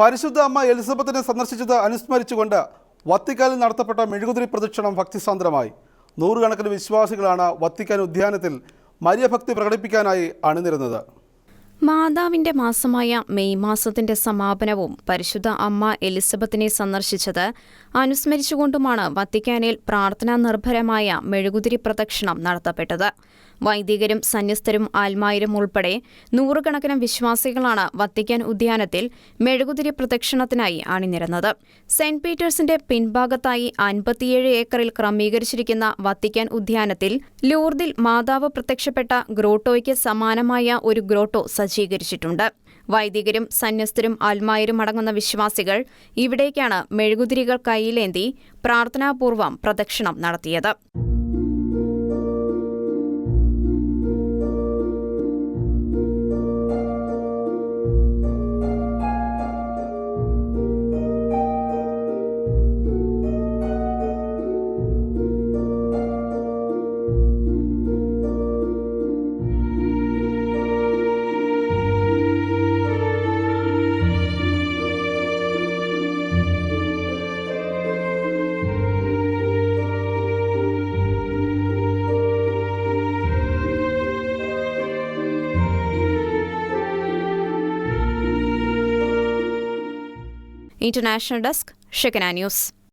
പരിശുദ്ധ അമ്മ എലിസബത്തിനെ സന്ദർശിച്ചത് അനുസ്മരിച്ചുകൊണ്ട് വത്തിക്കാനിൽ നടത്തപ്പെട്ട മെഴുകുതിരി പ്രദക്ഷിണം ഭക്തിസാന്ദ്രമായി. നൂറുകണക്കിന് വിശ്വാസികളാണ് വത്തിക്കാൻ ഉദ്യാനത്തിൽ മര്യഭക്തി പ്രകടിപ്പിക്കാനായി അണിനിരുന്നത്. മാതാവിന്റെ മാസമായ മെയ് മാസത്തിന്റെ സമാപനവും പരിശുദ്ധ അമ്മ എലിസബത്തിനെ സന്ദർശിച്ചത് അനുസ്മരിച്ചുകൊണ്ടുമാണ് വത്തിക്കാനിൽ പ്രാർത്ഥനാ നിർഭരമായ മെഴുകുതിരി പ്രദക്ഷിണം നടത്തപ്പെട്ടത്. വൈദികരും സന്യസ്തരും ആൽമായരും ഉൾപ്പെടെ നൂറുകണക്കിന് വിശ്വാസികളാണ് വത്തിക്കാൻ ഉദ്യാനത്തിൽ മെഴുകുതിരി പ്രദക്ഷിണത്തിനായി അണിനിരന്നത്. സെന്റ് പീറ്റേഴ്സിന്റെ പിൻഭാഗത്തായി അൻപത്തിയേഴ് ഏക്കറിൽ ക്രമീകരിച്ചിരിക്കുന്ന വത്തിക്കാൻ ഉദ്യാനത്തിൽ ലൂർദിൽ മാതാവ് പ്രത്യക്ഷപ്പെട്ട ഗ്രോട്ടോയ്ക്ക് സമാനമായ ഒരു ഗ്രോട്ടോ സജ്ജീകരിച്ചിട്ടുണ്ട്. വൈദികരും സന്യസ്തരും ആൽമായരും അടങ്ങുന്ന വിശ്വാസികൾ ഇവിടേക്കാണ് മെഴുകുതിരികൾ കൈയിലേന്തി പ്രാർത്ഥനാപൂർവം പ്രദക്ഷിണം നടത്തിയത്. International Desk, Shikana News.